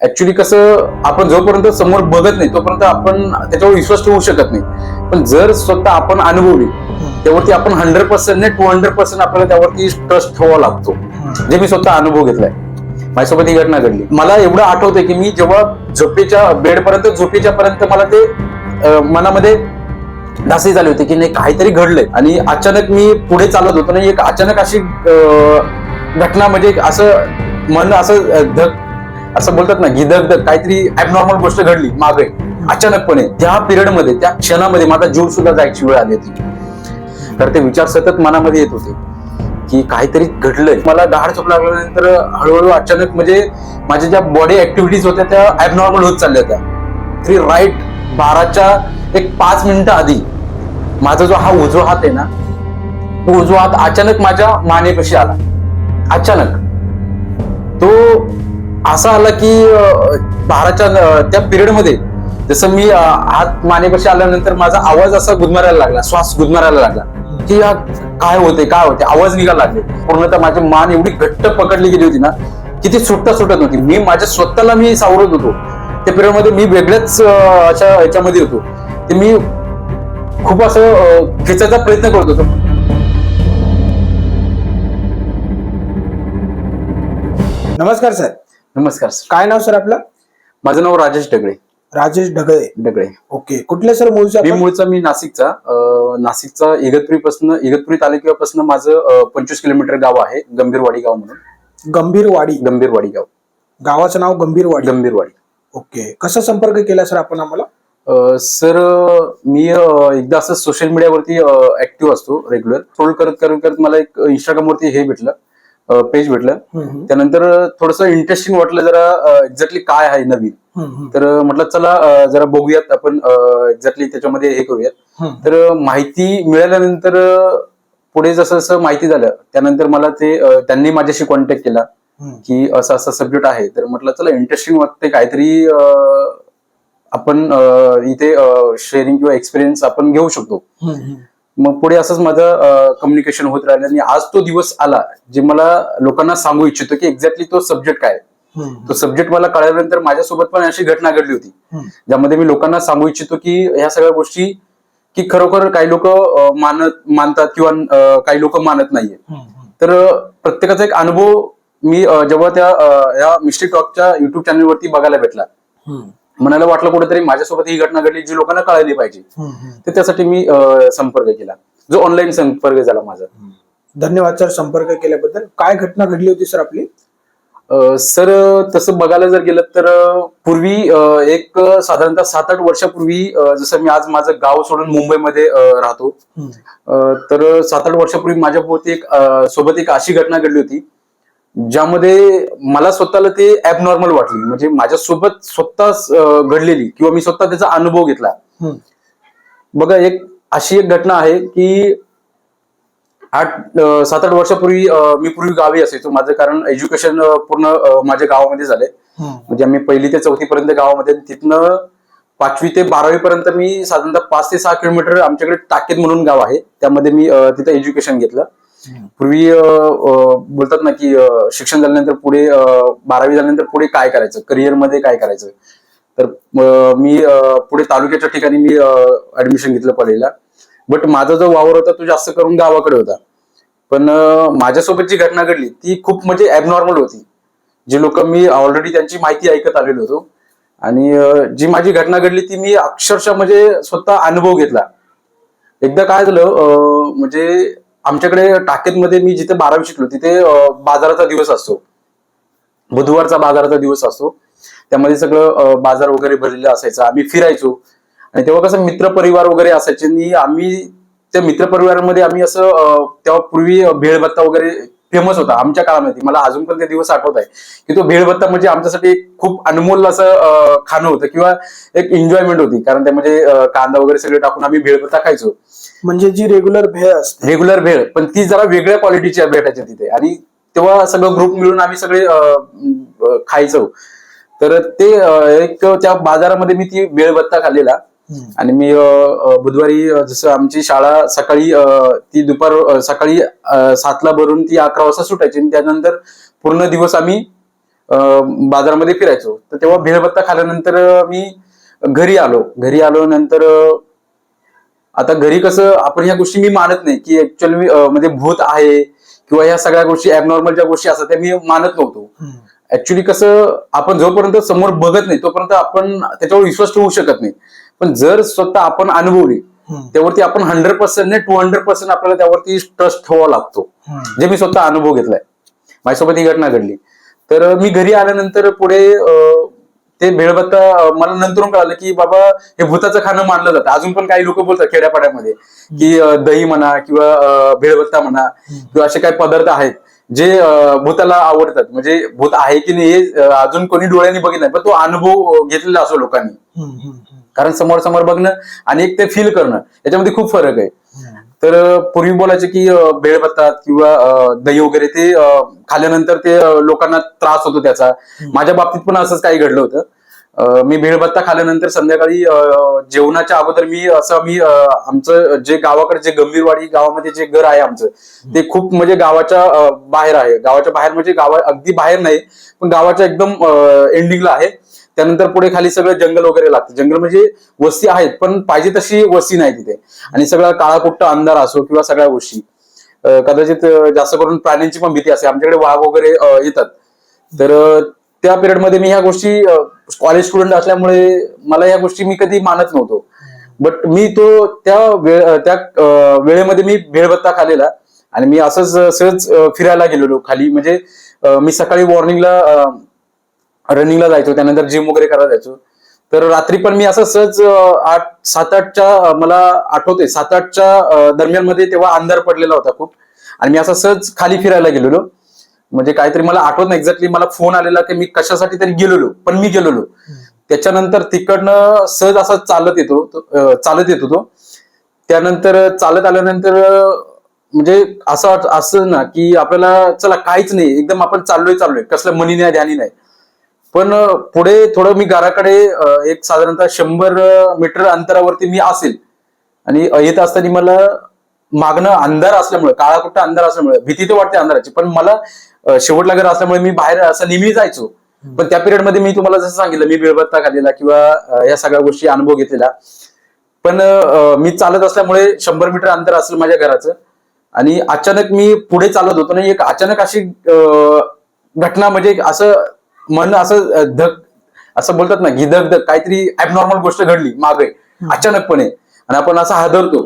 Actually कसं आपण जोपर्यंत समोर बघत नाही तोपर्यंत आपण त्याच्यावर विश्वास ठेवू शकत नाही. पण जर स्वतः आपण अनुभवली त्यावरती आपण हंड्रेड पर्सेंट नाही टू हंड्रेड पर्सेंट आपल्याला त्यावरती ट्रस्ट ठेवावा लागतो. जे मी स्वतः अनुभव घेतलाय. माझ्यासोबत ही घटना घडली. मला एवढं आठवतंय की मी जेव्हा झोपेच्या बेड पर्यंत झोपेच्या पर्यंत मला ते मनामध्ये दासी झाली होती की नाही काहीतरी घडलंय. आणि अचानक मी पुढे चालत होतो आणि एक अचानक अशी घटना म्हणजे असं मन असं धक असं बोलतात ना की काहीतरी ऍबनॉर्मल गोष्ट घडली मागे. अचानकपणे त्या पिरियडमध्ये त्या क्षणामध्ये माझा जीव सुद्धा जायची वेळ आली होती. तर ते विचार सतत मनामध्ये येत होते की काहीतरी घडलंय. मला दहाड चोप लागल्यानंतर हळूहळू अचानक म्हणजे माझ्या ज्या बॉडी ऍक्टिव्हिटीज होत्या त्या ऍबनॉर्मल होत चालल्या होत्या. तरी राईट बाराच्या एक पाच मिनिटं आधी माझा जो हा उजवा हात आहे ना तो उजवा हात अचानक माझ्या मानेपाशी आला. अचानक. तो असा आला की बाराच्या त्या पिरियडमध्ये जसं मी हात मानेपाशी आल्यानंतर माझा आवाज असा गुदमारायला लागला श्वास गुदमारायला लागला की या काय होते काय होते आवाज निघायला लागले. पूर्णतः माझी मान एवढी घट्ट पकडली गेली होती ना की ती सुटता सुटत नव्हती. मी माझ्या स्वतःला मी सावरत होतो. त्या पिरियडमध्ये मी वेगळ्याच अशा याच्यामध्ये होतो. ते मी खूप असं खेचायचा प्रयत्न करत होतो. नमस्कार सर. नमस्कार सर काय नाव सर आपलं? माझं नाव राजेश डगळे राजेश ढगळे. डगळे ओके. कुठले सर मूळचे मी आपण? मूळचा मी नाशिकचा. अं, नाशिकचा इगतपुरीपासून इगतपुरी तालुक्यापासून माझं पंचवीस किलोमीटर गाव आहे गंभीरवाडी गाव म्हणून. गंभीरवाडी. गंभीरवाडी गाव. गावाचं नाव गंभीरवाडी. गंभीरवाडी. ओके. कसा संपर्क केला सर आपण आम्हाला? अं, सर मी अं, एकदा असं सोशल मीडियावरती ऍक्टिव्ह असतो रेग्युलर स्क्रोल करत करत करत मला एक इंस्टाग्राम वरती हे भेटलं. पेज भेटलं. त्यानंतर थोडस इंटरेस्टिंग वाटलं जरा एक्झॅक्टली काय आहे नवीन. तर म्हटलं चला जरा बघूयात आपण एक्झॅक्टली त्याच्यामध्ये हे करूयात. तर माहिती मिळाल्यानंतर पुढे जसं जसं माहिती झालं त्यानंतर मला ते त्यांनी माझ्याशी कॉन्टॅक्ट केला. की असं असं सब्जेक्ट आहे. तर म्हटलं चला इंटरेस्टिंग वाटते काहीतरी आपण इथे शेअरिंग किंवा एक्सपिरियन्स आपण घेऊ शकतो. मग पुढे असंच माझं कम्युनिकेशन होत राहिलं आणि आज तो दिवस आला जे मला लोकांना सांगू इच्छितो की एक्झॅक्टली तो सब्जेक्ट काय तो सब्जेक्ट मला कळल्यानंतर माझ्यासोबत पण अशी घटना घडली होती. ज्यामध्ये मी लोकांना सांगू इच्छितो की ह्या सगळ्या गोष्टी की खरोखर काही लोक मानत मानतात किंवा काही लोक मानत नाहीये. तर प्रत्येकाचा एक अनुभव मी जेव्हा त्या या मिस्टेक टॉकच्या युट्यूब चॅनलवरती बघायला भेटला. मनाला वाटलं कुठेतरी माझ्यासोबत ही घटना घडली जी लोकांना कळायला पाहिजे. तर त्यासाठी मी संपर्क केला. जो ऑनलाईन संपर्क झाला माझा. धन्यवाद सर संपर्क केल्याबद्दल. काय घटना घडली होती सर आपली? सर तसं बघायला जर गेलं तर पूर्वी एक साधारणतः सात आठ वर्षापूर्वी जसं मी आज माझं गाव सोडून मुंबईमध्ये राहतो. तर सात आठ वर्षापूर्वी माझ्याभोवती एक सोबत एक अशी घटना घडली होती ज्यामध्ये मला स्वतःला ते ॲबनॉर्मल वाटली. म्हणजे माझ्यासोबत स्वतः घडलेली किंवा मी स्वतः त्याचा अनुभव घेतला. बघा एक अशी एक घटना आहे की आठ सात आठ वर्षापूर्वी मी पूर्वी गावी असायचो. माझं कारण एज्युकेशन पूर्ण माझ्या गावामध्ये झालंय. म्हणजे आम्ही पहिली ते चौथी पर्यंत गावामध्ये तिथनं पाचवी ते बारावी पर्यंत मी साधारणतः पाच ते सहा किलोमीटर आमच्याकडे टाकेत म्हणून गाव आहे. त्यामध्ये मी तिथं एज्युकेशन घेतलं. पूर्वी बोलतात ना की शिक्षण झाल्यानंतर पुढे बारावी झाल्यानंतर पुढे काय करायचं? करिअरमध्ये काय करायचं? तर मी पुढे तालुक्याच्या ठिकाणी मी ऍडमिशन घेतलं कॉलेजला बट माझा जो वावर होता तो जास्त करून गावाकडे होता. पण माझ्यासोबत जी घटना घडली ती खूप म्हणजे ऍबनॉर्मल होती. जी लोक मी ऑलरेडी त्यांची माहिती ऐकत आलेलो होतो. आणि जी माझी घटना घडली ती मी अक्षरशः म्हणजे स्वतः अनुभव घेतला. एकदा काय झालं म्हणजे आमच्याकडे टाकेतमध्ये मी जिथे बारावी शिकलो तिथे बाजाराचा दिवस असतो. बुधवारचा बाजाराचा दिवस असतो. त्यामध्ये सगळं बाजार वगैरे भरलेलं असायचं. आम्ही फिरायचो. आणि तेव्हा कसं मित्रपरिवार वगैरे असायचे. आणि आम्ही त्या मित्रपरिवारामध्ये आम्ही असं तेव्हा पूर्वी भेळभत्ता वगैरे फेमस होता आमच्या काळामध्ये. मला अजून पण ते दिवस आठवत आहे. की तो भेळभत्ता म्हणजे आमच्यासाठी एक खूप अनमोल असं खाणं होतं किंवा एक एन्जॉयमेंट होती. कारण त्यामध्ये अं, कांदा वगैरे सगळे टाकून आम्ही भेळभत्ता खायचो. म्हणजे जी रेग्युलर भेळ असते. रेग्युलर भेळ. पण ती जरा वेगळ्या क्वालिटीची भेटायची तिथे. आणि तेव्हा सगळं ग्रुप मिळून आम्ही सगळे खायचो. तर ते एक त्या बाजारामध्ये मी ती भेळभत्ता खाल्लेला. आणि मी बुधवारी जसं आमची शाळा सकाळी ती दुपार सकाळी सातला भरून ती अकरा वाजता सुटायची आणि त्यानंतर पूर्ण दिवस आम्ही बाजारामध्ये फिरायचो. तर तेव्हा भेळभत्ता खाल्ल्यानंतर अं, मी घरी आलो. घरी आलो नंतर आता घरी कसं आपण ह्या गोष्टी मी मानत नाही की ऍक्च्युअली म्हणजे भूत आहे किंवा ह्या सगळ्या गोष्टी ऍबनॉर्मल ज्या गोष्टी असतात त्या मी मानत नव्हतो. ऍक्च्युली कसं आपण जोपर्यंत समोर बघत नाही तोपर्यंत आपण त्याच्यावर विश्वास ठेवू शकत नाही. पण जर स्वतः आपण अनुभवली त्यावरती आपण हंड्रेड पर्सेंट नाही टू हंड्रेड पर्सेंट आपल्याला त्यावरती ट्रस्ट ठेवावा लागतो. जे मी स्वतः अनुभव घेतलाय. माझ्यासोबत ही घटना घडली. तर मी घरी आल्यानंतर पुढे ते भेळभत्ता अं, मला नंतरून कळालं की बाबा हे भूताचं खाणं मानलं जातं. अजून पण काही लोक बोलतात खेड्यापाड्यामध्ये की दही म्हणा किंवा अं, भेळभत्ता म्हणा किंवा असे काही पदार्थ आहेत जे भूताला आवडतात. म्हणजे भूत आहे की नाही हे अजून कोणी डोळ्यांनी बघितलं नाही पण तो अनुभव घेतलेला असो लोकांनी. कारण समोर समोर बघणं आणि एक ते फील करणं याच्यामध्ये खूप फरक आहे. तर पूर्वी बोलायचे की भेळभत्तात किंवा दही वगैरे ते खाल्ल्यानंतर ते लोकांना त्रास होतो त्याचा. माझ्या बाबतीत पण असंच काही घडलं होतं. मी भेळभत्ता खाल्ल्यानंतर संध्याकाळी जेवणाच्या अगोदर मी असं मी आमचं जे गावाकडे जे गंभीरवाडी गावामध्ये जे घर आहे आमचं ते खूप म्हणजे गावाच्या बाहेर आहे. गावाच्या बाहेर म्हणजे गावा अगदी बाहेर नाही पण गावाच्या एकदम एंडिंगला आहे. त्यानंतर पुढे खाली सगळं जंगल वगैरे लागतं. जंगल म्हणजे वस्ती आहेत पण पाहिजे तशी वस्ती नाही तिथे. आणि सगळा काळाकुट्ट अंधार असो किंवा सगळ्या गोष्टी. कदाचित जास्त करून प्राण्यांची पण भीती असते. आमच्याकडे वाघ वगैरे येतात. तर त्या पिरियडमध्ये मी ह्या गोष्टी कॉलेज स्टुडंट असल्यामुळे मला ह्या गोष्टी मी कधी मानत नव्हतो. बट मी तो त्या वेळ त्या वेळेमध्ये मी भेळभत्ता खालेला आणि मी असंच सहज फिरायला गेलेलो खाली. म्हणजे मी सकाळी मॉर्निंगला रनिंगला जायचो त्यानंतर जिम वगैरे करायला जायचो. तर रात्री पण मी असं सहज आठ सात आठच्या मला आठवते सात आठच्या दरम्यानमध्ये तेव्हा अंधार पडलेला होता खूप. आणि मी असं सहज खाली फिरायला गेलेलो. म्हणजे काहीतरी मला आठवत नाही एक्झॅक्टली मला फोन आलेला की मी कशासाठी तरी गेलेलो पण मी गेलेलो. त्याच्यानंतर तिकडनं सहज असं चालत येतो चालत येतो तो त्यानंतर चालत आल्यानंतर म्हणजे असं असं ना की आपल्याला चला काहीच नाही एकदम आपण चाललोय चाललोय. कसलं मनी नाही ध्यानी नाही. पण पुढे थोडं मी घराकडे एक साधारणतः शंभर मीटर अंतरावरती मी असेल. आणि येत असताना मला मागणं अंधार असल्यामुळे काळा कुठं अंधार असल्यामुळे भीती तर वाटते अंधाराची. पण मला शेवटला घर असल्यामुळे मी बाहेर असं नेहमी जायचो. पण त्या पिरियडमध्ये मी तुम्हाला जसं सांगितलं मी बेळबत्ता खाल्लेला किंवा या सगळ्या गोष्टी अनुभव घेतलेला. पण मी चालत असल्यामुळे शंभर मीटर अंतर असलं माझ्या घराचं. आणि अचानक मी पुढे चालत होतो. आणि एक अचानक अशी घटना म्हणजे असं मन असं धक असं बोलतात ना की धक धक काहीतरी ऍबनॉर्मल गोष्ट घडली मागे अचानकपणे. आणि आपण असं हादरतो.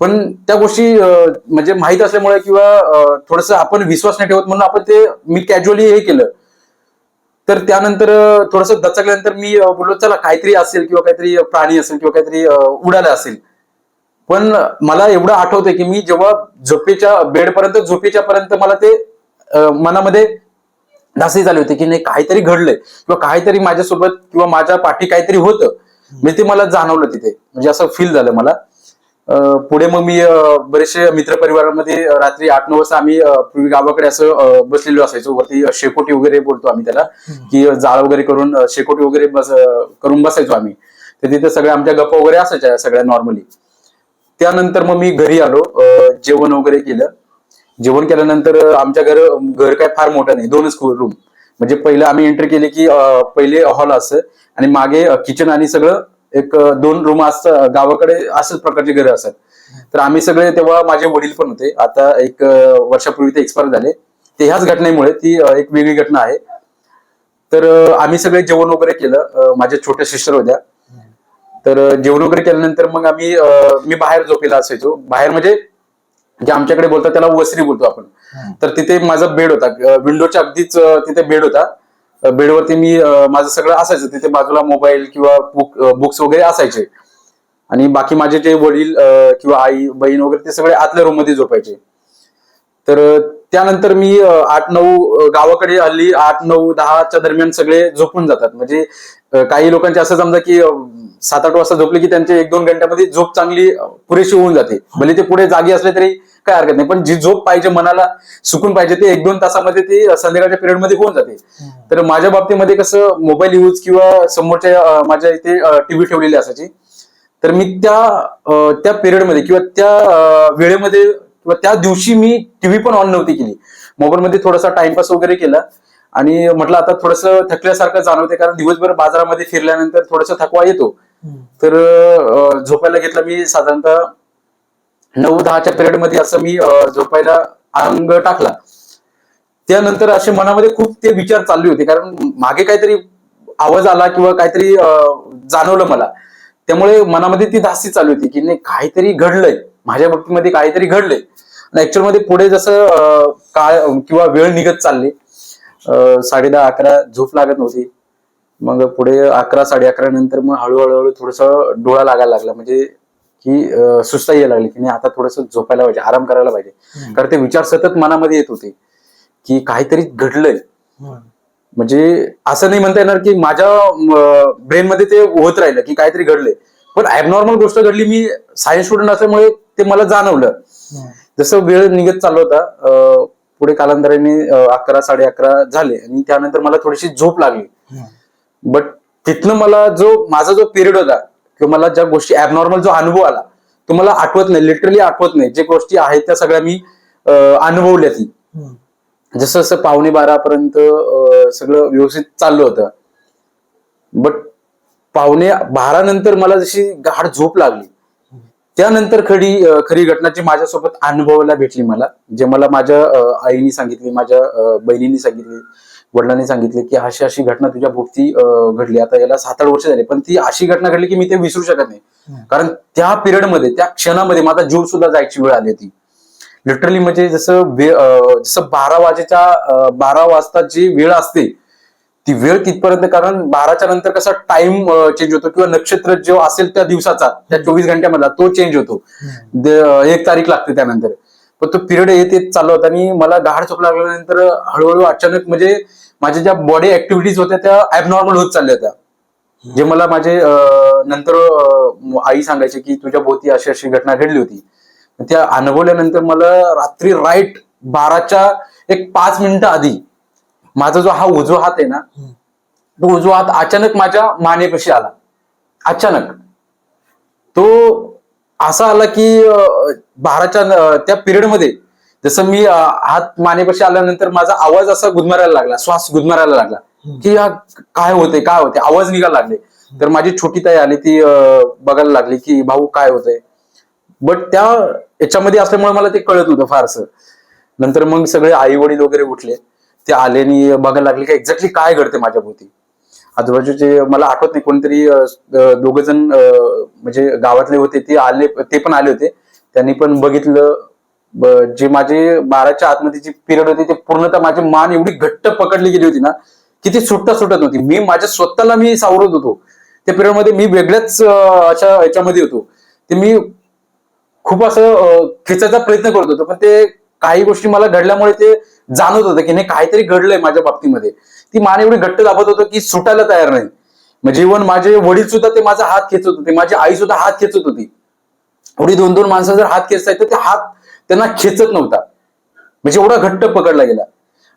पण त्या गोष्टी म्हणजे माहीत असल्यामुळे किंवा थोडस आपण विश्वास नाही ठेवत म्हणून आपण ते मी कॅज्युअली हे केलं. तर त्यानंतर थोडस दचकल्यानंतर मी बोललो चला काहीतरी असेल किंवा काहीतरी प्राणी असेल किंवा काहीतरी उडालं असेल. पण मला एवढं आठवतंय की मी जेव्हा झोपेच्या बेडपर्यंत झोपेच्या पर्यंत मला ते मनामध्ये धासी झाली होती की नाही काहीतरी घडलंय. किंवा काहीतरी माझ्यासोबत किंवा माझ्या पाठी काहीतरी होतं. म्हणजे ते मला जाणवलं तिथे. म्हणजे असं फील झालं मला. पुढे मग मी बरेचसे मित्रपरिवारामध्ये रात्री आठ नऊ वाजता आम्ही पूर्वी गावाकडे असं बसलेलो असायचो. वरती शेकोटी वगैरे बोलतो आम्ही त्याला. की जाळ वगैरे करून शेकोटी वगैरे बस करून बसायचो आम्ही. तर तिथे सगळ्या आमच्या गप्पा वगैरे असायच्या सगळ्या नॉर्मली त्यानंतर मग मी घरी आलो. जेवण वगैरे केलं. जेवण केल्यानंतर आमच्या घर घर काय फार मोठं नाही दोनच रूम. म्हणजे पहिलं आम्ही एंट्री केली की पहिले हॉल असं आणि मागे किचन आणि सगळं एक दोन रूम असतं गावाकडे असंच प्रकारचे घर असतात. तर आम्ही सगळे तेव्हा माझे वडील पण होते. आता एक वर्षापूर्वी ते एक्सपायर झाले. ते ह्याच घटनेमुळे ती एक वेगळी घटना आहे. तर आम्ही सगळे जेवण वगैरे केलं. माझ्या छोट्या सिस्टर होत्या. तर जेवण वगैरे केल्यानंतर मग आम्ही मी बाहेर झोपेला असायचो. बाहेर म्हणजे जे आमच्याकडे बोलतात त्याला वसरी बोलतो आपण. तर तिथे माझा बेड होता. विंडोच्या अगदीच तिथे बेड होता. बेडवरती मी माझं सगळं असायचं. तिथे बाजूला मोबाईल किंवा बुक बुक्स वगैरे असायचे. आणि बाकी माझे जे वडील किंवा आई बहीण वगैरे ते सगळे आतल्या रूममध्ये झोपायचे. तर त्यानंतर मी आठ नऊ गावाकडे हल्ली आठ नऊ दहाच्या दरम्यान सगळे झोपून जातात. म्हणजे काही लोकांचे असं समजा की सात आठ वाजता झोपले की त्यांचे एक दोन घंट्यामध्ये झोप चांगली पुरेशी होऊन जाते. भले ते पुढे जागी असले तरी काय हरकत नाही. पण जी झोप पाहिजे मनाला सुकून पाहिजे ते एक दोन तासामध्ये ती संध्याकाळच्या पिरियडमध्ये होऊन जाते. तर माझ्या बाबतीमध्ये कसं मोबाईल यूज किंवा समोरच्या माझ्या इथे टीव्ही ठेवलेली असायची. तर मी त्या त्या पिरियडमध्ये किंवा त्या वेळेमध्ये किंवा त्या दिवशी मी टीव्ही पण ऑन नव्हती केली. मोबाईलमध्ये थोडासा टाइमपास वगैरे केला. आणि म्हटलं आता थोडस थकल्यासारखं जाणवते कारण दिवसभर बाजारामध्ये फिरल्यानंतर थोडस थकवा येतो. तर झोपायला घेतलं मी साधारणतः नऊ दहाच्या पिरियडमध्ये असं मी झोपायला अंग टाकला. त्यानंतर असे मनामध्ये खूप ते विचार चालले होते. कारण मागे काहीतरी आवाज आला किंवा काहीतरी जाणवलं मला. त्यामुळे मनामध्ये ती धास्ती चालू होती की नाही काहीतरी घडलंय. माझ्या बाबतीमध्ये काहीतरी घडलंय. ऍक्च्युअलमध्ये पुढे जसं काळ किंवा वेळ निघत चालली साडे दहा अकरा झोप लागत नव्हती. मग पुढे अकरा साडे अकरा नंतर मग हळूहळू हळू थोडस डोळा लागायला लागला. म्हणजे की सुस्ता यायला लागली की नाही आता थोडस झोपायला पाहिजे आराम करायला पाहिजे. कारण ते विचार सतत मनामध्ये येत होते की काहीतरी घडलंय. म्हणजे असं नाही म्हणता येणार की माझ्या ब्रेन मध्ये ते होत राहिलं की काहीतरी घडलंय. पण ऍबनॉर्मल गोष्ट घडली मी सायन्स स्टुडंट असल्यामुळे ते मला जाणवलं. जसं वेळ निघत चालला होता पुढे कालांतराने अकरा साडे अकरा झाले आणि त्यानंतर मला थोडीशी झोप लागली. बट तिथनं मला जो माझा जो पिरियड होता किंवा मला ज्या गोष्टी ऍबनॉर्मल जो अनुभव आला तो मला आठवत नाही लिटरली आठवत नाही जे गोष्टी आहेत त्या सगळ्या मी अनुभवल्या ती. जसं जसं पावणे बारापर्यंत सगळं व्यवस्थित चाललं होतं. बट पावणे बारा नंतर मला जशी गाढ झोप लागली त्यानंतर खरी खरी घटना जी माझ्यासोबत अनुभवायला भेटली मला जे मला माझ्या आईने सांगितली माझ्या बहिणीने सांगितली वडिलांनी सांगितले की अशी अशी घटना तुझ्या भोवती घडली. आता याला सात आठ वर्ष झाली पण ती अशी घटना घडली की मी ते विसरू शकत नाही. कारण त्या पिरियडमध्ये त्या क्षणामध्ये माझा जीव सुद्धा जायची वेळ आली होती. लिटरली म्हणजे जसं जसं बारा वाजेच्या बारा वाजता जी वेळ असते ती वेळ तिथपर्यंत कारण बाराच्या नंतर कसा टाइम चेंज होतो किंवा नक्षत्र जो असेल त्या दिवसाचा त्या चोवीस घंट्यामधला तो चेंज होतो. एक तारीख लागते त्यानंतर. पण तो पिरियड येत येत चालला होता आणि मला गाढ झोप लागल्यानंतर हळूहळू अचानक म्हणजे माझ्या ज्या बॉडी ऍक्टिव्हिटीज होत्या त्या ऍबनॉर्मल होत चालल्या होत्या. जे मला माझे नंतर आई सांगायचे की तुझ्या भोवती अशी अशी घटना घडली होती. त्या अनुभवल्यानंतर मला रात्री राईट बाराच्या एक पाच मिनिटं आधी माझा जो हा उजवा हात आहे ना तो उजवा हात अचानक माझ्या मानेपाशी आला. अचानक. तो असा आला की बाराच्या त्या पिरियडमध्ये जसं मी हात मानेपाशी आल्यानंतर माझा आवाज असा गुदमरायला लागला श्वास गुदमरायला लागला की या काय होते काय होते आवाज निघायला लागले. तर माझी छोटी ताई आली ती बघायला लागली की भाऊ काय होतंय? बट त्या याच्यामध्ये असल्यामुळे मला ते कळत होतं फारसं. नंतर मग सगळे आई वडील वगैरे उठले. ते आले आणि बघायला लागले की एक्झॅक्टली काय घडते माझ्या भोवती आजूबाजूचे मला आठवत नाही कोणतरी दोघ जण म्हणजे गावातले होते ते आले ते पण आले होते. त्यांनी पण बघितलं जे माझे बाराच्या आतमध्ये जी पिरियड होती ते पूर्णतः माझी मान एवढी घट्ट पकडली गेली होती ना की ती सुटता सुटत नव्हती. मी माझ्या स्वतःला मी सावरत होतो. त्या पिरियडमध्ये मी वेगळ्याच अशा याच्यामध्ये होतो. ते मी खूप असं खेचायचा प्रयत्न करत होतो पण ते काही गोष्टी मला घडल्यामुळे ते जाणवत होतं की नाही काहीतरी घडलंय माझ्या बाबतीमध्ये. ती मान एवढी घट्ट दाबत होतं की सुटायला तयार नाही. म्हणजे इव्हन माझे वडील सुद्धा ते माझा हात खेचत होते माझी आई सुद्धा हात खेचत होती. एवढी दोन दोन माणसं जर हात खेचतायत तर ते हात त्यांना खेचत नव्हता. म्हणजे एवढा घट्ट पकडला गेला.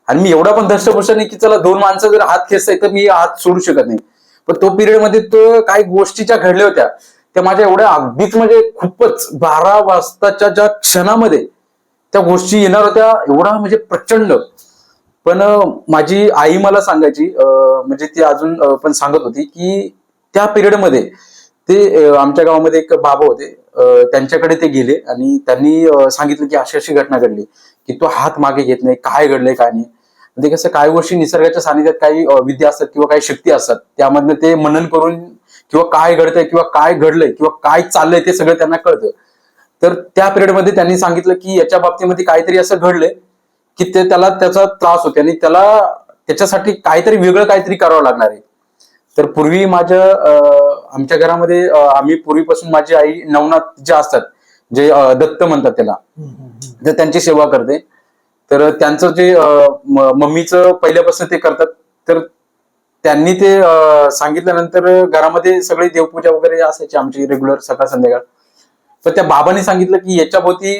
आणि मी एवढा पण धष्टपुष्ट नाही की चला दोन माणसं जर हात खेचताय तर मी हात सोडू शकत नाही. पण तो पिरियडमध्ये तो काही गोष्टीच्या घडल्या होत्या. त्या माझ्या एवढ्या अगदीच म्हणजे खूपच बारा वाजताच्या ज्या क्षणामध्ये त्या गोष्टी येणार होत्या एवढा म्हणजे प्रचंड. पण माझी आई मला सांगायची अं, म्हणजे ती अजून पण सांगत होती की त्या पिरियडमध्ये ते आमच्या गावामध्ये एक बाबा होते. त्यांच्याकडे ते गेले आणि त्यांनी सांगितलं की अशी अशी घटना घडली की तो हात मागे घेत नाही काय घडलंय काय नाही. म्हणजे कसं काही गोष्टी निसर्गाच्या सानिध्यात काही विद्या असतात किंवा काही शक्ती असतात त्यामधनं ते मनन करून किंवा काय घडतंय किंवा काय घडलंय किंवा काय चाललंय ते सगळं त्यांना कळतं. तर त्या पिरियडमध्ये त्यांनी सांगितलं की याच्या बाबतीमध्ये काहीतरी असं घडलंय की ते त्याला त्याचा त्रास होते आणि त्याला त्याच्यासाठी काहीतरी वेगळं काहीतरी करावं लागणार आहे. तर पूर्वी माझ्या आमच्या घरामध्ये आम्ही पूर्वीपासून माझी आई नवनाथ जे असतात जे दत्त म्हणतात त्याला तर त्यांची सेवा करते. तर त्यांचं जे मम्मीचं पहिल्यापासून ते करतात तर त्यांनी ते सांगितल्यानंतर घरामध्ये सगळी देवपूजा वगैरे असायची आमची रेग्युलर सकाळ संध्याकाळ. तर त्या बाबांनी सांगितलं की याच्या भोवती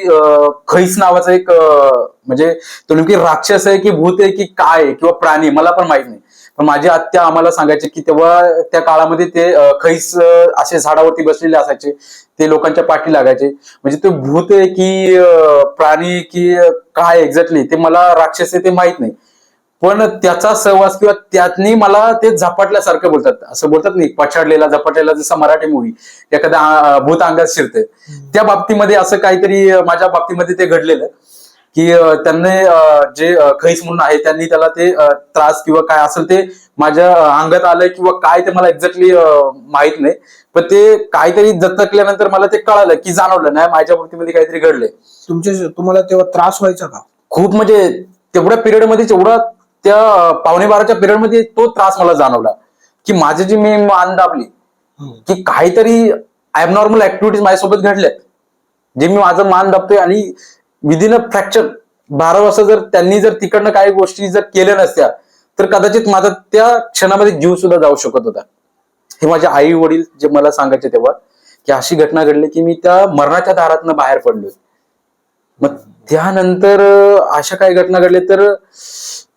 खैस नावाचा एक म्हणजे तो नेमकी राक्षस आहे की भूत आहे की काय आहे किंवा प्राणी मला पण माहीत नाही. पण माझी आत्या आम्हाला सांगायचे की तेव्हा त्या काळामध्ये ते खैस असे झाडावरती बसलेले असायचे. ते लोकांच्या पाठी लागायचे. म्हणजे ते भूत आहे की प्राणी की काय एक्झॅक्टली ते मला राक्षस आहे ते माहीत नाही. पण त्याचा सहवास किंवा त्यातनी मला ते झपाटल्यासारखं बोलतात. असं बोलतात नाही पछाडलेला झपाटलेला जसा मराठी मूवी एखाद्या अं, भूत अंगात शिरते त्या बाबतीमध्ये असं काहीतरी माझ्या बाबतीमध्ये ते घडलेलं. की त्यांनी जे खैस म्हणून आहे त्यांनी त्याला ते त्रास किंवा काय असेल ते माझ्या अंगात आलंय किंवा काय ते मला एक्झॅक्टली माहीत नाही. पण ते काहीतरी दत्तकल्यानंतर मला ते कळालं की जाणवलं नाही माझ्या बाबतीमध्ये काहीतरी घडलंय. तुमच्या तुम्हाला तेव्हा त्रास व्हायचा का? खूप म्हणजे तेवढ्या पिरियडमध्ये तेवढा त्या पावणे बाराच्या पिरियडमध्ये तो त्रास मला जाणवला. की माझी जी मी मान दाबली की काहीतरी ऍबनॉर्मल ऍक्टिव्हिटीज माझ्यासोबत घडल्यात. जे मी माझं मान दाबतोय आणि विदिन अ फ्रॅक्चर बारा वाजता जर त्यांनी जर तिकडनं काही गोष्टी जर केल्या नसत्या तर कदाचित माझा त्या क्षणामध्ये जीव सुद्धा जाऊ शकत होता. हे माझे आई वडील जे मला सांगायचे तेव्हा की अशी घटना घडली की मी त्या मरणाच्या दारातनं बाहेर पडलो मग त्यानंतर अशा काही घटना घडल्या तर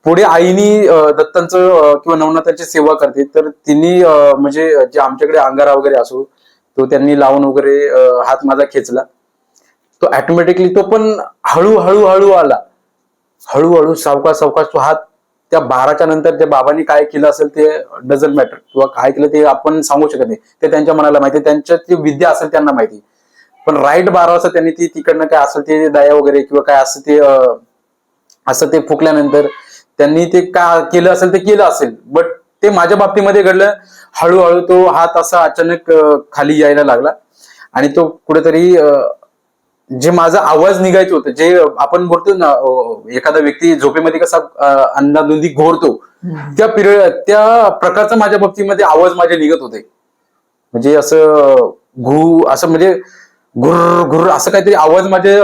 पुढे आईनी दत्तांचं किंवा नवनाथांची सेवा करते. तर तिने म्हणजे जे आमच्याकडे अंगारा वगैरे असो तो त्यांनी लावून वगैरे हात माझा खेचला. तो ऑटोमॅटिकली तो पण हळूहळू हळू आला. हळूहळू सावकाश सावकाश तो हात त्या बाराच्या नंतर त्या बाबांनी काय केलं असेल ते डझंट मॅटर किंवा काय केलं ते आपण सांगू शकत नाही. ते त्यांच्या मनाला माहिती त्यांच्या ती विद्या असेल त्यांना माहिती पण राईट बारा वाजता त्यांनी ती तिकडनं काय असेल ते दया वगैरे किंवा काय असं ते असं ते फुकल्यानंतर त्यांनी ते का केलं असेल ते केलं असेल. बट ते माझ्या बाबतीमध्ये घडलं. हळूहळू तो हात असा अचानक खाली यायला लागला. आणि तो कुठेतरी जे माझा आवाज निघायचं होतं जे आपण बोलतो ना एखादा व्यक्ती झोपेमध्ये कसा अं, अन्नादुंदी घोरतो त्या पिरियड त्या प्रकारचा माझ्या बाबतीमध्ये आवाज माझे निघत होते. म्हणजे असं घु असं म्हणजे घुर घुर असं काहीतरी आवाज माझे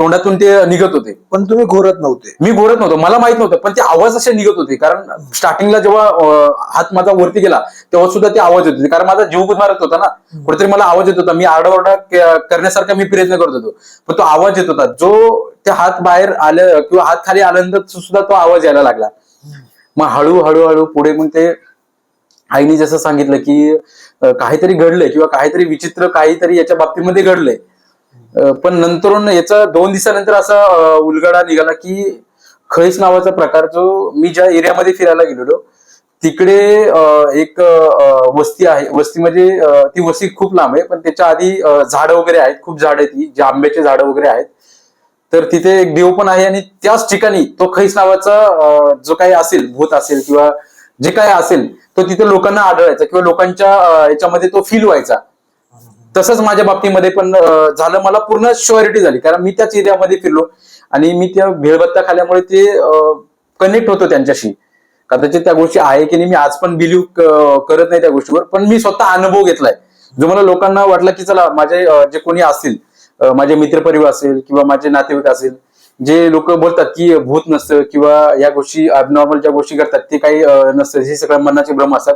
तोंडातून ते निघत होते. पण तुम्ही घोरत नव्हते. मी बोलत नव्हतो. मला माहीत नव्हतं पण ते आवाज असे निघत होते. कारण स्टार्टिंगला जेव्हा हात माझा वरती गेला तेव्हा सुद्धा ते आवाज येत होते. कारण माझा जीव गुदमारत होता ना. कुठेतरी मला आवाज येत होता. मी आरडाओरडा करण्यासारखा मी प्रयत्न करत होतो. पण तो आवाज येत होता. जो ते हात बाहेर आलं किंवा हात खाली आल्यानंतर सुद्धा तो आवाज यायला लागला. मग हळू हळूहळू पुढे मग ते आईने जसं सांगितलं की काहीतरी घडलंय किंवा काहीतरी विचित्र काहीतरी याच्या बाबतीमध्ये घडलंय. पण नंतरून याचा दोन दिवसानंतर असा उलगडा निघाला की खैस नावाचा प्रकार जो मी ज्या एरियामध्ये फिरायला गेलेलो तिकडे एक वस्ती आहे. वस्ती म्हणजे ती वस्ती खूप लांब आहे पण त्याच्या आधी झाडं वगैरे आहेत. खूप झाडं आहेत ती जे आंब्याचे झाडं वगैरे आहेत. तर तिथे एक देव पण आहे आणि त्याच ठिकाणी तो खैस नावाचा जो काही असेल भूत असेल किंवा जे काही असेल तो तिथे लोकांना आढळायचा किंवा लोकांच्या याच्यामध्ये तो फील व्हायचा. तसंच माझ्या बाबतीमध्ये पण झालं. मला पूर्ण शुअरिटी झाली कारण मी त्याच एरियामध्ये फिरलो. आणि मी त्या भेळबत्ता खाल्यामुळे ते कनेक्ट होतो त्यांच्याशी. कदाचित त्या गोष्टी आहे की नाही मी आज पण बिलीव्ह करत नाही त्या गोष्टीवर. पण मी स्वतः अनुभव घेतलाय. जो मला लोकांना वाटलं की चला माझे जे कोणी असतील माझे मित्रपरिवार असेल किंवा माझे नातेवाईक असेल जे लोक बोलतात की भूत नसतं किंवा या गोष्टी अबनॉर्मल ज्या गोष्टी करतात ते काही नसतं. हे सगळ्या मनाचे भ्रम असतात.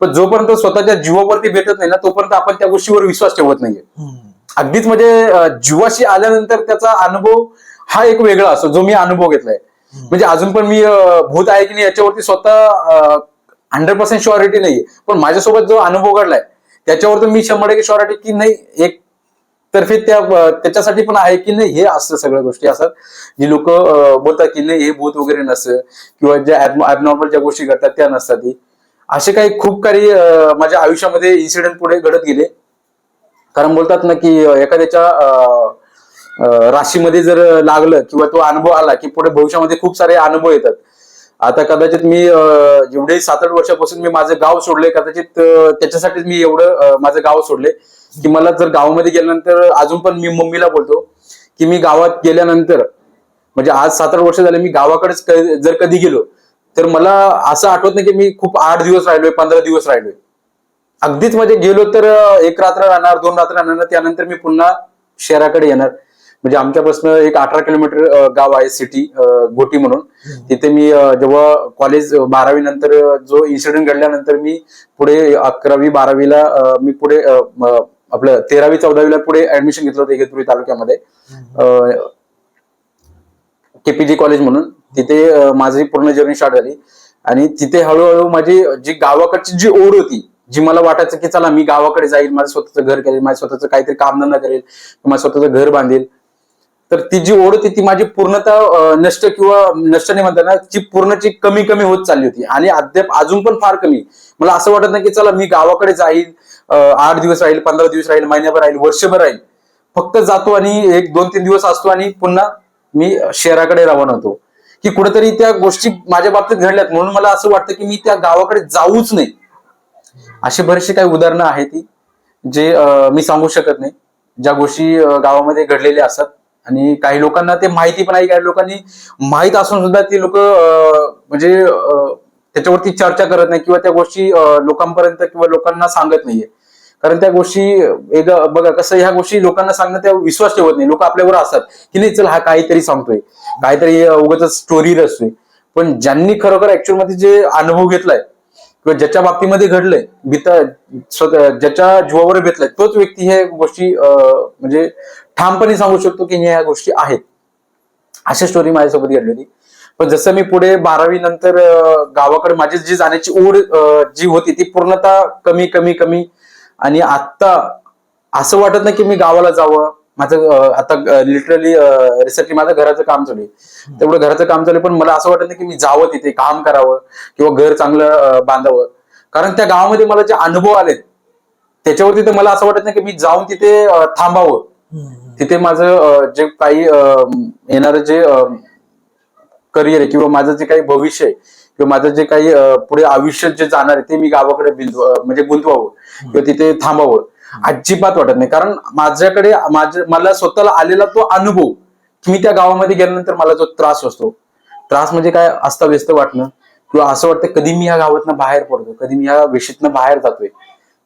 पण जोपर्यंत स्वतःच्या जीवावरती भेटत नाही ना तोपर्यंत आपण त्या गोष्टीवर विश्वास ठेवत नाहीये. अगदीच म्हणजे जीवाशी आल्यानंतर त्याचा अनुभव हा एक वेगळा असतो जो मी अनुभव घेतलाय. म्हणजे अजून पण मी भूत आहे की नाही याच्यावरती स्वतः हंड्रेड पर्सेंट शुअरिटी नाहीये. पण माझ्यासोबत जो अनुभव घडलाय त्याच्यावर तर मी शंभर टक्के शुअरिटी की नाही एक तर्फे त्या त्याच्यासाठी पण आहे की नाही हे असतं सगळ्या गोष्टी असतात. जी लोक बोलतात की नाही हे भूत वगैरे नसतं. किंवा ज्या ऍबनॉर्मल ज्या गोष्टी घडतात त्या नसतात असे काही खूप काही माझ्या आयुष्यामध्ये इन्सिडेंट पुढे घडत गेले. कारण बोलतात ना की एखाद्याच्या राशीमध्ये जर लागलं किंवा तो अनुभव आला की पुढे भविष्यामध्ये खूप सारे अनुभव येतात. आता कदाचित मी जेवढे सात आठ वर्षापासून मी माझं गाव सोडले कदाचित त्याच्यासाठीच मी एवढं माझं गाव सोडले की मला जर गावामध्ये गेल्यानंतर अजून पण मी मम्मीला बोलतो की मी गावात गेल्यानंतर म्हणजे आज सात आठ वर्ष झाले मी गावाकडेच जर कधी गेलो तर मला असं आठवत नाही की मी खूप आठ दिवस राहिलोय पंधरा दिवस राहिलोय. अगदीच म्हणजे गेलो तर एक रात्र राहणार दोन रात्र राहणार त्यानंतर मी पुन्हा शहराकडे येणार. म्हणजे आमच्यापासून एक अठरा किलोमीटर गाव आहे सिटी गोटी म्हणून. तिथे मी जेव्हा कॉलेज बारावी नंतर जो इन्सिडेंट घडल्यानंतर मी पुढे अकरावी बारावीला मी पुढे आपलं तेरावी चौदावीला पुढे ऍडमिशन घेतलं होतं इगतपुरी तालुक्यामध्ये. केपीजी कॉलेज म्हणून. तिथे माझी पूर्ण जर्नी स्टार्ट झाली. आणि तिथे हळूहळू माझी जी गावाकडची जी ओढ होती जी मला वाटायचं की चला मी गावाकडे जाईल माझं स्वतःचं घर करेल माझं स्वतःचं काहीतरी कामधंदा करेल माझं स्वतःचं घर बांधेल. तर ती जी ओढ होती ती माझी पूर्णतः नष्ट किंवा नष्ट नाही म्हणता ना ती पूर्णची कमी कमी होत चालली होती. आणि अद्याप अजून पण फार कमी. मला असं वाटत नाही की चला मी गावाकडे जाईल आठ दिवस राहील पंधरा दिवस राहील महिन्याभर राहील वर्षभर राहील. फक्त जातो आणि एक दोन तीन दिवस असतो आणि पुन्हा मी शहराकडे रवाना होतो. की कुठेतरी त्या गोष्टी माझ्या बाबतीत घडल्यात. म्हणून मला असं वाटतं की मी त्या गावाकडे जाऊच नाही. असे बरेचसे काही उदाहरणं आहेत ती जे मी सांगू शकत नाही. ज्या गोष्टी गावामध्ये घडलेल्या असतात. आणि काही लोकांना ते माहिती पण आहे. काही लोकांनी माहीत असून सुद्धा ती लोक म्हणजे त्याच्यावरती चर्चा करत नाही किंवा त्या गोष्टी लोकांपर्यंत किंवा लोकांना सांगत नाहीये. कारण त्या गोष्टी एक बघा कसं ह्या गोष्टी लोकांना सांगणं त्या विश्वास ठेवत नाही. लोक आपल्यावर असतात. की नाही चल हा काहीतरी सांगतोय. काहीतरी उगाच स्टोरी असते पण ज्यांनी खरोखर ऍक्च्युअलमध्ये जे अनुभव घेतलाय किंवा ज्याच्या बाबतीमध्ये घडलंय भीता ज्याच्या जीवावर बेतलाय तोच व्यक्ती हे गोष्टी म्हणजे ठामपणे सांगू शकतो की ह्या गोष्टी आहेत. अशी स्टोरी माझ्यासोबत घडली होती. पण जसं मी पुढे बारावी नंतर गावाकडे माझी जी जाण्याची ओढ जी होती ती पूर्णतः कमी कमी कमी. आणि आत्ता असं वाटत नाही की मी गावाला जावं. माझं आता लिटरली रिसेंटली माझं घराचं काम चालू आहे. तेवढं घराचं काम चालू आहे पण मला असं वाटत नाही की मी जावं तिथे काम करावं किंवा घर चांगलं बांधावं. कारण त्या गावामध्ये मला जे अनुभव आलेत त्याच्यावरती तर मला असं वाटत नाही की मी जाऊन तिथे थांबावं. तिथे माझं जे काही येणारं जे करिअर आहे किंवा माझं जे काही भविष्य आहे किंवा माझं जे काही पुढे आयुष्य जे जाणार आहे ते मी गावाकडे म्हणजे गुंतवावं. किंवा तिथे थांबावं. अजिबात वाटत नाही. कारण माझ्याकडे माझ्या मला स्वतःला आलेला तो अनुभव की मी त्या गावामध्ये गेल्यानंतर मला जो त्रास असतो. त्रास म्हणजे काय? अस्ताव्यस्त वाटणं. किंवा असं वाटतं कधी मी या गावातनं बाहेर पडतो कधी मी या वेशीतनं बाहेर जातोय.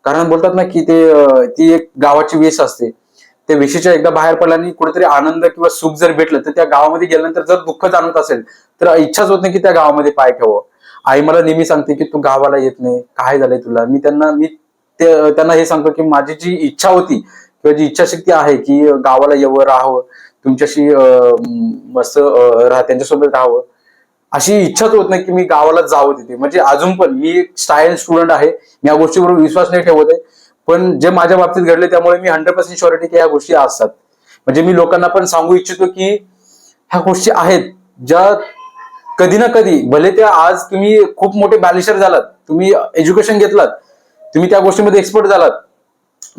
कारण बोलतात ना की ते ती एक गावाची वेश असते. त्या वेशीच्या एकदा बाहेर पडल्याने कुठेतरी आनंद किंवा सुख जर भेटलं तर त्या गावामध्ये गेल्यानंतर जर दुःख जाणवत असेल तर इच्छाच होत नाही की त्या गावामध्ये पाय ठेवावं. आई मला नेहमी सांगते की तू गावाला येत नाही काय झालंय तुला? मी त्यांना मी त्यांना हे सांगतो की माझी जी इच्छा होती किंवा जी इच्छाशक्ती आहे की गावाला यावं राहावं तुमच्याशी मस्त राहा त्यांच्यासोबत राहावं अशी इच्छाच होत नाही की मी गावाला जावं तिथे. म्हणजे अजून पण मी एक स्टायल स्टुडंट आहे मी या गोष्टीवर विश्वास नाही ठेवत आहे पण जे माझ्या बाबतीत घडले त्यामुळे मी हंड्रेड पर्सेंट शुअरिटी की ह्या गोष्टी असतात. म्हणजे मी लोकांना पण सांगू इच्छितो की ह्या गोष्टी आहेत ज्या कधी ना कधी भले त्या आज तुम्ही खूप मोठे बॅलिशर झालात तुम्ही एज्युकेशन घेतलात तुम्ही त्या गोष्टीमध्ये एक्सपर्ट झालात.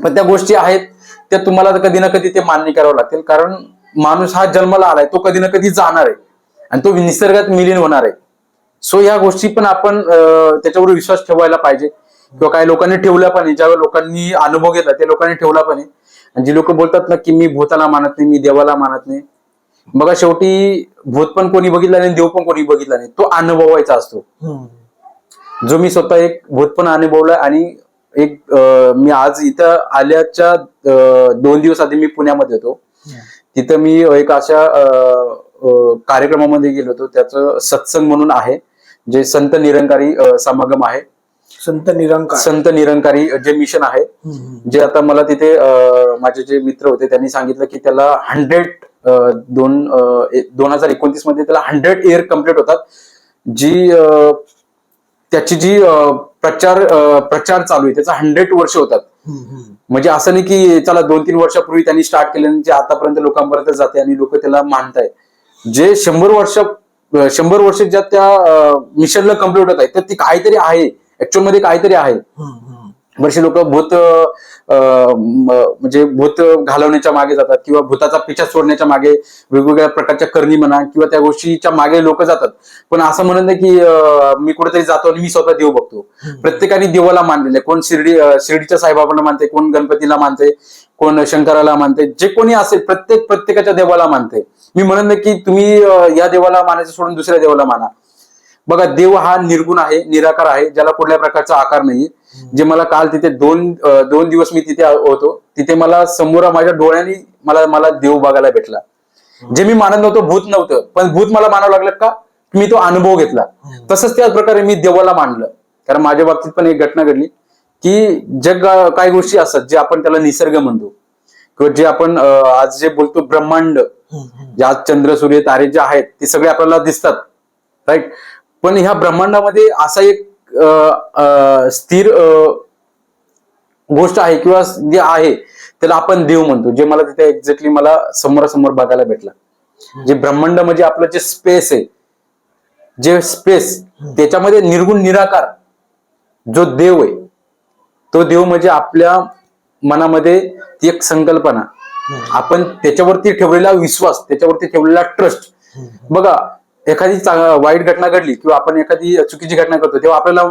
पण त्या गोष्टी आहेत त्या तुम्हाला कधी ना कधी ते मान्य करावं लागतील. कारण माणूस हा जन्माला आलाय तो कधी ना कधी जाणार आहे. आणि तो निसर्गात मिलीन होणार आहे. सो या गोष्टी पण आपण त्याच्यावर विश्वास ठेवायला पाहिजे. किंवा काही लोकांनी ठेवला पण आहे ज्या लोकांनी अनुभव घेतला त्या लोकांनी ठेवला पण आहे आणि जी लोक बोलतात ना की मी भूताला मानत नाही मी देवाला मानत नाही. बघा शेवटी भूत पण कोणी बघितला नाही देव पण कोणी बघितला नाही. तो अनुभवायचा असतो. जो मी स्वतः एक भूत पण अनुभवलाय आणि एक मी आज इथं आल्याच्या दोन दिवस आधी मी पुण्यामध्ये होतो. तिथं मी एक अशा कार्यक्रमामध्ये गेलो होतो. त्याचं सत्संग म्हणून आहे जे संत निरंकारी समागम आहे. संत निरंकार. संत निरंकारी जे मिशन आहे जे आता मला तिथे माझे जे मित्र होते त्यांनी सांगितलं की त्याला हंड्रेड दोन दोन हजार एकोणतीसमध्ये त्याला हंड्रेड इयर कंप्लीट होतात. जी त्याची जी प्रचार प्रचार चालू आहे त्याचा हंड्रेड वर्ष होतात. म्हणजे असं नाही की चला दोन तीन वर्षापूर्वी त्यांनी स्टार्ट केलं आणि जे आतापर्यंत लोकांपर्यंत जाते आणि लोक त्याला मानताय. जे शंभर वर्ष शंभर वर्ष ज्या त्या मिशनला कंप्लीट होत आहे तर ती काहीतरी आहे. ऍक्च्युअलमध्ये काहीतरी आहे. बरेचसे लोक भूत म्हणजे भूत घालवण्याच्या मागे जातात किंवा भूताचा पिछा सोडण्याच्या मागे वेगवेगळ्या प्रकारच्या करणी म्हणा किंवा त्या गोष्टीच्या मागे लोक जातात. पण असं म्हणत नाही की मी कुठेतरी जातो आणि मी स्वतः देव बघतो. प्रत्येकाने देवाला मानलेलं आहे. कोण शिर्डी शिर्डीच्या साईबाबांना मानते कोण गणपतीला मानते कोण शंकराला मानते जे कोणी असेल प्रत्येक प्रत्येकाच्या देवाला मानते मी म्हणत नाही की तुम्ही या देवाला मानायचं सोडून दुसऱ्या देवाला माना. बघा देव हा निर्गुण आहे निराकार आहे ज्याला कुठल्या प्रकारचा आकार नाहीये. जे मला काल तिथे दोन दोन दिवस मी तिथे होतो तिथे मला समोर माझ्या डोळ्यांनी मला मला देव बघायला भेटला. जे मी मानत नव्हतो भूत नव्हतं पण भूत मला मानावं लागलं का? मी तो अनुभव घेतला. तसंच त्याच प्रकारे मी देवाला मानलं. कारण माझ्या बाबतीत पण एक घटना घडली की जग काही गोष्टी असतात जे आपण त्याला निसर्ग म्हणतो. किंवा जे आपण आज जे बोलतो ब्रह्मांड जे आज चंद्र सूर्य तारे जे आहेत ते सगळे आपल्याला दिसतात. राईट पण ह्या ब्रह्मांडामध्ये असा एक स्थिर अं, गोष्ट आहे किंवा जे आहे त्याला आपण देव म्हणतो जे मला तिथे एक्झॅक्टली मला समोरासमोर बघायला भेटला. जे ब्रह्मांड म्हणजे आपलं जे स्पेस आहे जे स्पेस त्याच्यामध्ये निर्गुण निराकार जो देव आहे तो देव म्हणजे आपल्या मनामध्ये ती एक संकल्पना. आपण त्याच्यावरती ठेवलेला विश्वास त्याच्यावरती ठेवलेला ट्रस्ट बघा एखादी वाईट घटना घडली किंवा आपण एखादी चुकीची घटना करतो तेव्हा आपल्याला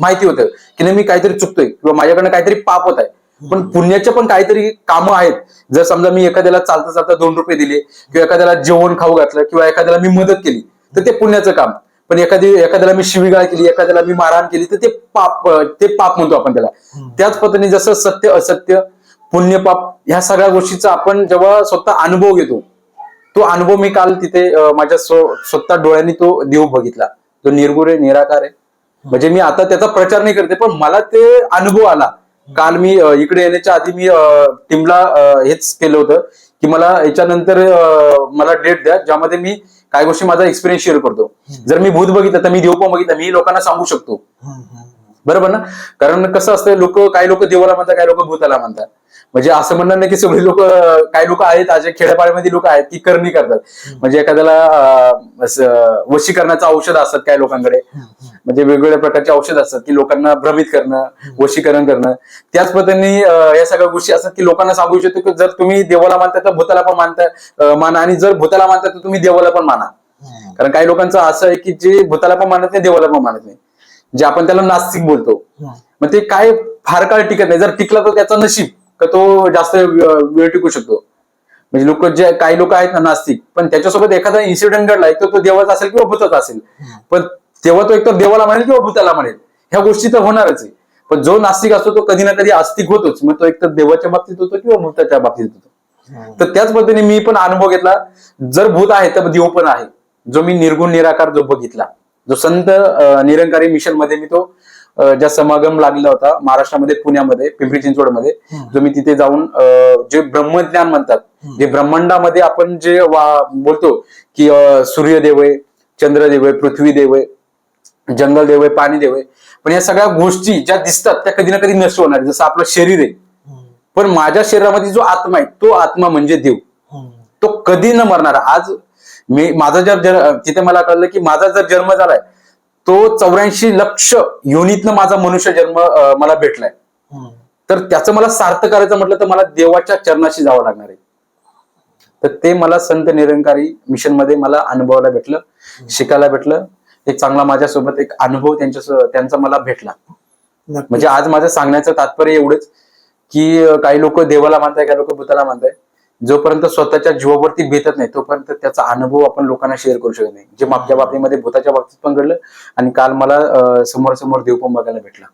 माहिती होतं की नाही मी काहीतरी चुकतोय किंवा माझ्याकडनं काहीतरी पाप होत आहे. पण पुण्याचे पण काहीतरी कामं आहेत. जर समजा मी एखाद्याला चालता चालता दोन रुपये दिले किंवा एखाद्याला जेवण खाऊ घातलं किंवा एखाद्याला मी मदत केली तर ते पुण्याचं काम. पण एखादी एखाद्याला मी शिवीगाळ केली एखाद्याला मी मारहाण केली तर ते पाप ते पाप म्हणतो आपण त्याला. त्याच पद्धतीने जसं सत्य असत्य पुण्य पाप ह्या सगळ्या गोष्टीचा आपण जेव्हा स्वतः अनुभव घेतो तो अनुभव मी काल तिथे माझ्या स्वतः डोळ्यांनी तो देव बघितला. तो निर्गुण आहे निराकार. आहे म्हणजे मी आता त्याचा प्रचार नाही करते पण मला ते अनुभव आला. काल मी इकडे येण्याच्या आधी मी टीमला हेच केलं होतं की मला याच्यानंतर मला डेट द्या ज्यामध्ये मी काही गोष्टी माझा एक्सपिरियन्स शेअर करतो. जर मी भूत बघितलं तर मी देव पण बघितलं मी लोकांना सांगू शकतो. बरोबर ना? कारण कसं असतं लोक काही लोक देवाला म्हणतात काही लोक भूताला म्हणतात. म्हणजे असं म्हणणं नाही की सगळे लोक काही लोक आहेत असे खेड्यापाड्यामध्ये लोक आहेत की करणी करतात. म्हणजे एखाद्याला वशीकरणाचं औषध असतात काही लोकांकडे. म्हणजे वेगवेगळ्या प्रकारचे औषध असतात की लोकांना भ्रमित करणं वशीकरण करणं. त्याच पद्धतीने या सगळ्या गोष्टी असतात की लोकांना सांगू इच्छितो की जर तुम्ही देवाला मानता तर भूताला पण मानता माना. आणि जर भूताला मानता तर तुम्ही देवाला पण माना. कारण काही लोकांचं असं आहे की जे भूताला पण मानत नाही देवाला पण मानत नाही. जे आपण त्याला नास्तिक बोलतो. मग ते काय फार काळ टिकत नाही. जर टिकला तर त्याचा नशीब का तो जास्त वेळ टिकू शकतो. म्हणजे लोक जे काही लोक आहेत ना नास्तिक पण त्याच्यासोबत एखादा इन्सिडेंट घडला एक तर तो देवाचा असेल किंवा भूताचा असेल. पण तेव्हा तो एकतर देवाला म्हणेल किंवा भूताला म्हणेल. ह्या गोष्टी तर होणारच आहे. पण जो नास्तिक असतो तो कधी ना कधी आस्तिक होतोच. मग तो एकतर देवाच्या बाबतीत होतो किंवा भूताच्या बाबतीत होतो. तर त्याच पद्धतीने मी पण अनुभव घेतला. जर भूत आहे तर देव पण आहे. जो मी निर्गुण निराकार जो बघितला. जो संत निरंकारी मिशनमध्ये मी तो ज्या समागम लागला होता महाराष्ट्रामध्ये पुण्यामध्ये पिंपरी चिंचवडमध्ये जो मी तिथे जाऊन जे ब्रह्मज्ञान म्हणतात जे ब्रह्मांडामध्ये आपण जे वा- बोलतो की सूर्यदेव आहे चंद्रदेव आहे पृथ्वी देव आहे जंगल देव आहे पाणी देव आहे पण या सगळ्या गोष्टी ज्या दिसतात त्या कधी ना कधी नष्ट होणार. जसं आपलं शरीर आहे. पण माझ्या शरीरामध्ये जो आत्मा आहे तो आत्मा म्हणजे देव. तो कधी न मरणार. आज मी माझा जर जर तिथे मला कळलं की माझा जर जन्म झालाय तो चौऱ्याऐंशी लक्ष युनितनं माझा मनुष्य जन्म मला भेटलाय. तर त्याचं मला सार्थ करायचं म्हटलं तर मला देवाच्या चरणाशी जावं लागणार आहे. तर ते मला संत निरंकारी मिशनमध्ये मला अनुभवायला भेटलं शिकायला भेटलं. एक चांगला माझ्यासोबत एक अनुभव त्यांच्या त्यांचा मला भेटला. म्हणजे आज माझं सांगण्याचं तात्पर्य एवढंच की काही लोक देवाला मानताय काही लोक भूताला मानताय. जोपर्यंत स्वतःच्या जीवावरती बेतत नाही तोपर्यंत त्याचा अनुभव आपण लोकांना शेअर करू शकत नाही. जे मागच्या बाबतीमध्ये भूताच्या बाबतीत पण घडलं आणि काल मला समोर समोर देव पण बघायला भेटला.